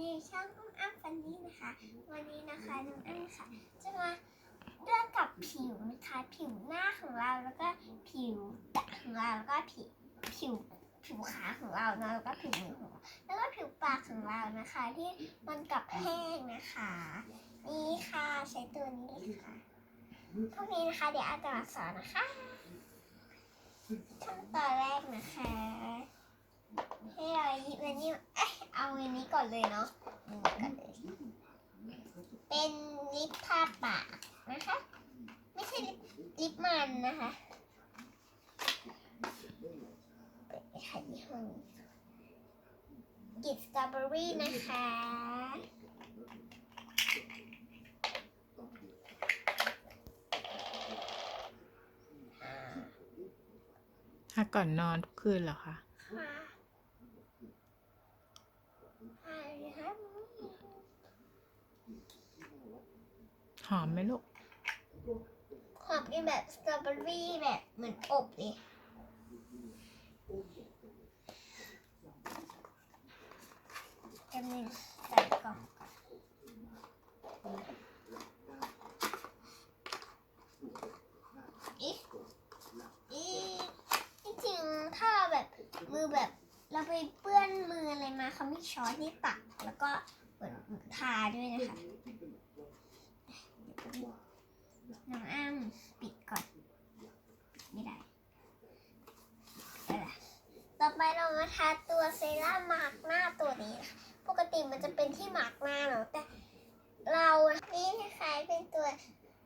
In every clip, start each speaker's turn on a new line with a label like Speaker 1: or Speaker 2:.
Speaker 1: ดีช่องอุ้มอ้ำฟันนี่นะคะ วันนี้นะคะน้องอ้ำค่ะ จะมาเรื่องกับผิวนะคะผิวหน้าของเราแล้วก็ผิวตาของเราแล้วก็ผิวผิวผิวขาของเรานะแล้วก็ผิวมือของเราแล้วก็ผิวปากของเรานะคะ ที่มันกับแห้งนะคะ นี่ค่ะใช้ตัวนี้เลยค่ะพวกนี้นะคะเดี๋ยวอาจารย์สอนนะคะขั้นตอนแรกนะคะ ให้เราหยิบอันนี้ เอาอันนี้ก่อนเลยเนาะก่อนเลย เป็นลิปทาปากนะคะ ไม่ใช่ลิปลิปมันนะคะเปิดไปค่ะยี่ห้อนี้กลิตสตรอเบอรี่นะคะ
Speaker 2: ถ้าก่อนนอนทุกคืนเหรอคะ
Speaker 1: ครับ
Speaker 2: หอมไหมลูก
Speaker 1: หอมกินแบบสตรอเบอรี่แบบเหมือนอบเลยจำหนึ่งใส่กล่องอีอีจริงถ้าแบบมือแบบ เราไปเปื้อนมืออะไรมาเขาไม่ช้อนที่ตักแล้วก็เหมือนทาด้วยนะคะน้องอ้ำปิดก่อนไม่ได้เอาล่ะต่อไปเรามาทาตัวเซรั่มมาร์กหน้าตัวนี้นะคะปกติมันจะเป็นที่มาร์กหน้าเนาะแต่เราอะนี่นะคะเป็นตัว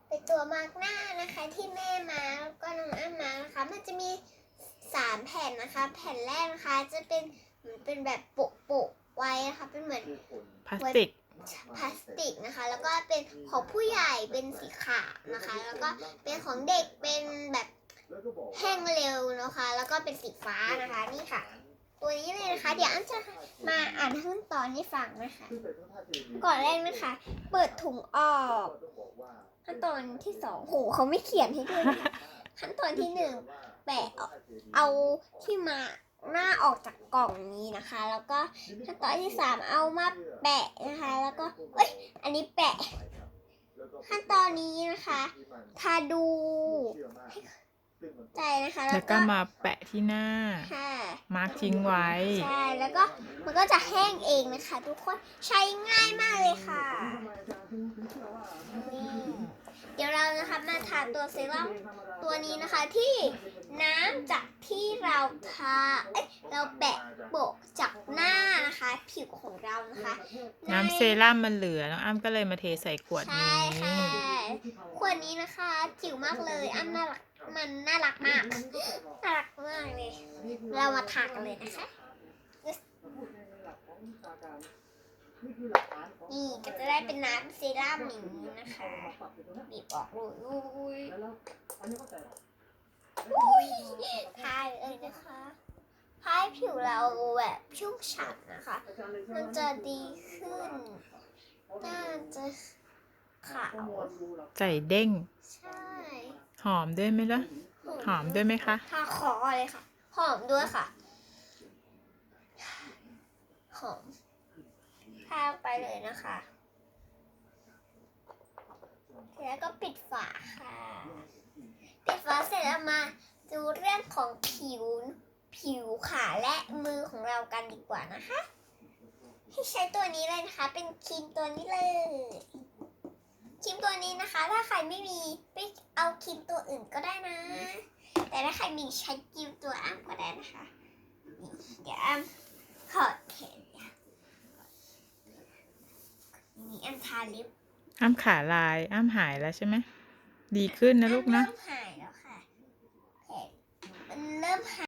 Speaker 1: เป็นตัวมาร์กหน้านะคะที่แม่มาแล้วก็น้องอ้ำมานะคะมันจะมี สามแผ่นนะคะ แผ่นแรกนะคะจะเป็นเหมือนเป็นแบบโปะๆไว้นะคะเป็นเหมือน
Speaker 2: พลาสติก
Speaker 1: พลาสติกนะคะ แล้วก็เป็นของผู้ใหญ่เป็นสีขาวนะคะ แล้วก็เป็นของเด็กเป็นแบบแห้งเร็วนะคะ แล้วก็เป็นสีฟ้านะคะนี่ค่ะ ตัวนี้เลยนะคะ เดี๋ยวอันจะมาอ่านขั้นตอนให้ฟังนะคะ ก่อนแรกนะคะ เปิดถุงออกขั้นตอนที่สองโหเขาไม่เขียนให้ด้วยนะคะขั้นตอนที่หนึ่ง แปะเอาเอาที่มาหน้าออกจากกล่องนี้นะคะ แล้วก็ขั้นตอนที่สามเอามาแปะนะคะ แล้วก็เอ้ยอันนี้แปะ ขั้นตอนนี้นะคะทาดูใจนะคะ
Speaker 2: แล้วก็มาแปะที่หน้า
Speaker 1: ค่ะ
Speaker 2: มาร์กทิ้งไว้
Speaker 1: ใช่ แล้วก็มันก็จะแห้งเองนะคะ ทุกคนใช้ง่ายมากเลยค่ะนี่เดี๋ยวเรา นะคะมาทาตัวเซรั่มตัวนี้นะคะที่น้ำจากที่เราทาเอ้ยเราแปะโปะจากหน้านะคะ ผิวของเรานะคะ
Speaker 2: น้ำเซรั่มมันเหลือน้องอ้ำก็เลยมาเทใส่ขวด
Speaker 1: ใช่
Speaker 2: นี้
Speaker 1: ค่ะขวดนี้นะคะจิ๋วมากเลยอันน่ารักมันน่ารักมากน่ารักมากเลย เรามาทากันเลยนะคะ นี่ก็จะได้เป็นน้ำเซรั่มอย่างนี้นะคะบีบออกเลยอุ้ยอุ้ยทาเลยนะคะทาให้ผิวเราแบบชุ่มฉ่ำนะคะ มันจะดีขึ้นหน้าจะขาว
Speaker 2: ใส่เด้ง
Speaker 1: ใช่
Speaker 2: หอมด้วยไหมล่ะ หอมด้วยไหมคะ
Speaker 1: ทาคอเลยค่ะ หอมด้วยค่ะ หอม ทาไปเลยนะคะแล้วก็ปิดฝาค่ะ ปิดฝาเสร็จแล้วมาดูเรื่องของผิว ผิวขาและมือของเรากันดีกว่านะคะ ให้ใช้ตัวนี้เลยนะคะ เป็นครีมตัวนี้เลยครีมตัวนี้นะคะ ถ้าใครไม่มีไปเอาครีมตัวอื่นก็ได้นะ แต่ถ้าใครมีใช้ครีมตัวอ้ำก็ได้นะคะ เดี๋ยวอ้ำถอดแขน นี่ยนี่อ้ำทาลิป
Speaker 2: อ้ำขาลายอ้ำหายแล้วใช่ไหมดีขึ้นนะลูกนะ
Speaker 1: อ้ำเริ่มหายแล้วค่ะแผลมันเริ่มหาย